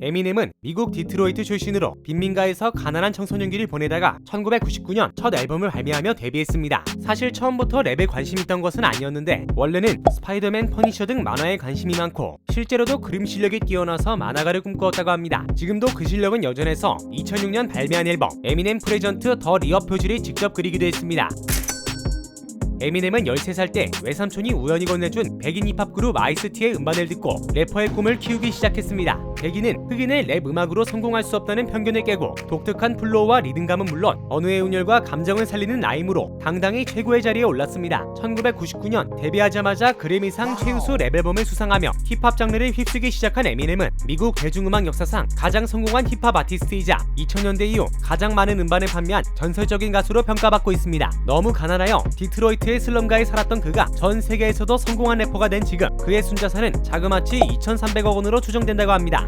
에미넴은 미국 디트로이트 출신으로 빈민가에서 가난한 청소년기를 보내다가 1999년 첫 앨범을 발매하며 데뷔했습니다. 사실 처음부터 랩에 관심 있던 것은 아니었는데 원래는 스파이더맨, 퍼니셔 등 만화에 관심이 많고 실제로도 그림 실력이 뛰어나서 만화가를 꿈꾸었다고 합니다. 지금도 그 실력은 여전해서 2006년 발매한 앨범 에미넴 프레전트 더 리어 표지를 직접 그리기도 했습니다. 에미넴은 13살 때 외삼촌이 우연히 건네준 백인 힙합 그룹 아이스티의 음반을 듣고 래퍼의 꿈을 키우기 시작했습니다. 백인은 흑인의 랩 음악으로 성공할 수 없다는 편견을 깨고 독특한 플로우와 리듬감은 물론 언어의 운율과 감정을 살리는 라임으로 당당히 최고의 자리에 올랐습니다. 1999년 데뷔하자마자 그래미상 최우수 랩 앨범을 수상하며 힙합 장르를 휩쓰기 시작한 에미넴은 미국 대중음악 역사상 가장 성공한 힙합 아티스트이자 2000년대 이후 가장 많은 음반을 판매한 전설적인 가수로 평가받고 있습니다. 너무 가난하여 디트로이트의 슬럼가에 살았던 그가 전 세계에서도 성공한 래퍼가 된 지금 그의 순자산은 자그마치 2,300억 원으로 추정된다고 합니다.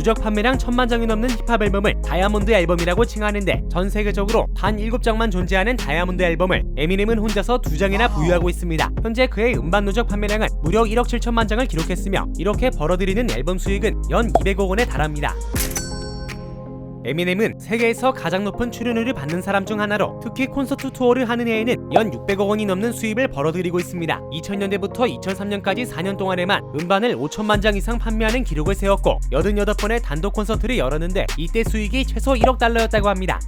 누적 판매량 천만 장이 넘는 힙합 앨범을 다이아몬드 앨범이라고 칭하는데 전 세계적으로 단 7장만 존재하는 다이아몬드 앨범을 에미넴은 혼자서 두 장이나 보유하고 있습니다. 현재 그의 음반 누적 판매량은 무려 1억 7천만 장을 기록했으며 이렇게 벌어들이는 앨범 수익은 연 200억 원에 달합니다. 에미넴은 세계에서 가장 높은 출연료를 받는 사람 중 하나로 특히 콘서트 투어를 하는 해에는 연 600억 원이 넘는 수입을 벌어들이고 있습니다. 2000년대부터 2003년까지 4년 동안에만 음반을 5천만 장 이상 판매하는 기록을 세웠고 88번의 단독 콘서트를 열었는데 이때 수익이 최소 1억 달러였다고 합니다.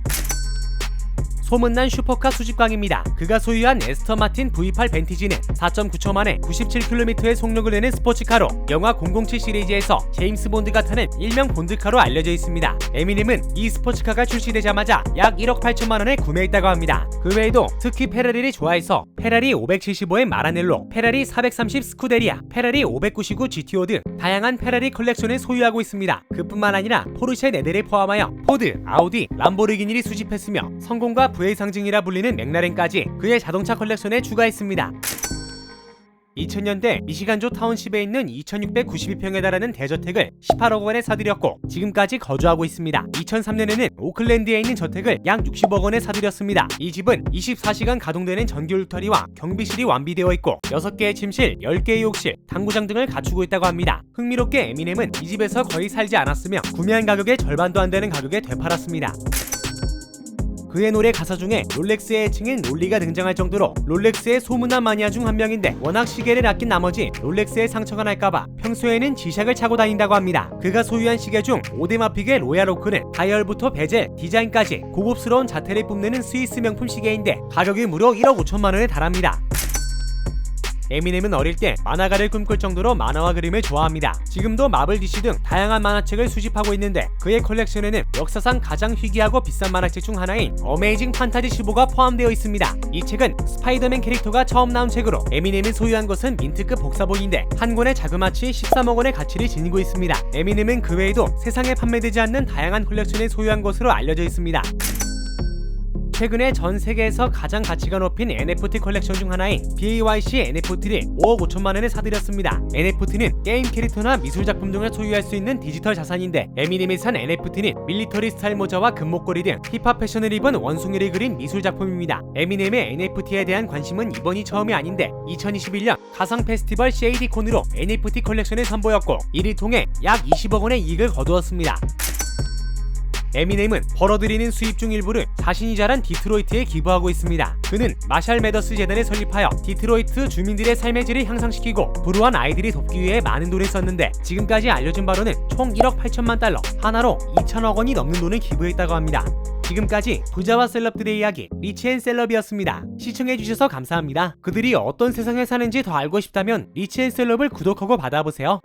소문난 슈퍼카 수집광입니다. 그가 소유한 에스터 마틴 V8 벤티지는 4.9초 만에 97km의 속력을 내는 스포츠카로 영화 007 시리즈에서 제임스 본드가 타는 일명 본드카로 알려져 있습니다. 에미넴은 이 스포츠카가 출시되자마자 약 1억 8천만 원에 구매했다고 합니다. 그 외에도 특히 페라리를 좋아해서 페라리 575의 마라넬로, 페라리 430 스쿠데리아, 페라리 599 GTO 등 다양한 페라리 컬렉션을 소유하고 있습니다. 그뿐만 아니라 포르쉐 4대를 포함하여 포드, 아우디, 람보르기니를 수집했으며 성공과 부의 상징이라 불리는 맥라렌까지 그의 자동차 컬렉션에 추가했습니다. 2000년대 미시간주 타운십에 있는 2692평에 달하는 대저택을 18억 원에 사들였고 지금까지 거주하고 있습니다. 2003년에는 오클랜드에 있는 저택을 약 60억 원에 사들였습니다. 이 집은 24시간 가동되는 전기 울타리와 경비실이 완비되어 있고 6개의 침실, 10개의 욕실, 당구장 등을 갖추고 있다고 합니다. 흥미롭게 에미넴은 이 집에서 거의 살지 않았으며 구매한 가격의 절반도 안 되는 가격에 되팔았습니다. 그의 노래 가사 중에 롤렉스의 애칭인 롤리가 등장할 정도로 롤렉스의 소문난 마니아 중 한 명인데 워낙 시계를 아낀 나머지 롤렉스에 상처가 날까봐 평소에는 지샥을 차고 다닌다고 합니다. 그가 소유한 시계 중 오데마픽의 로얄 오크는 다이얼부터 베젤, 디자인까지 고급스러운 자태를 뽐내는 스위스 명품 시계인데 가격이 무려 1억 5천만 원에 달합니다. 에미넴은 어릴 때 만화가를 꿈꿀 정도로 만화와 그림을 좋아합니다. 지금도 마블 DC 등 다양한 만화책을 수집하고 있는데 그의 컬렉션에는 역사상 가장 희귀하고 비싼 만화책 중 하나인 어메이징 판타지 15가 포함되어 있습니다. 이 책은 스파이더맨 캐릭터가 처음 나온 책으로 에미넴이 소유한 것은 민트급 복사본인데 한 권에 자그마치 13억 원의 가치를 지니고 있습니다. 에미넴은 그 외에도 세상에 판매되지 않는 다양한 컬렉션을 소유한 것으로 알려져 있습니다. 최근에 전 세계에서 가장 가치가 높인 NFT 컬렉션 중 하나인 BAYC NFT를 5억 5천만 원에 사들였습니다. NFT는 게임 캐릭터나 미술 작품 등을 소유할 수 있는 디지털 자산인데 에미넴이 산 NFT는 밀리터리 스타일 모자와 금목걸이 등 힙합 패션을 입은 원숭이를 그린 미술 작품입니다. 에미넴의 NFT에 대한 관심은 이번이 처음이 아닌데 2021년 가상 페스티벌 쉐이디콘으로 NFT 컬렉션을 선보였고 이를 통해 약 20억 원의 이익을 거두었습니다. 에미넴은 벌어들이는 수입 중 일부를 자신이 자란 디트로이트에 기부하고 있습니다. 그는 마샬 매더스 재단을 설립하여 디트로이트 주민들의 삶의 질을 향상시키고 불우한 아이들이 돕기 위해 많은 돈을 썼는데 지금까지 알려진 바로는 총 1억 8천만 달러, 하나로 2천억 원이 넘는 돈을 기부했다고 합니다. 지금까지 부자와 셀럽들의 이야기 리치앤 셀럽이었습니다. 시청해주셔서 감사합니다. 그들이 어떤 세상에 사는지 더 알고 싶다면 리치앤 셀럽을 구독하고 받아보세요.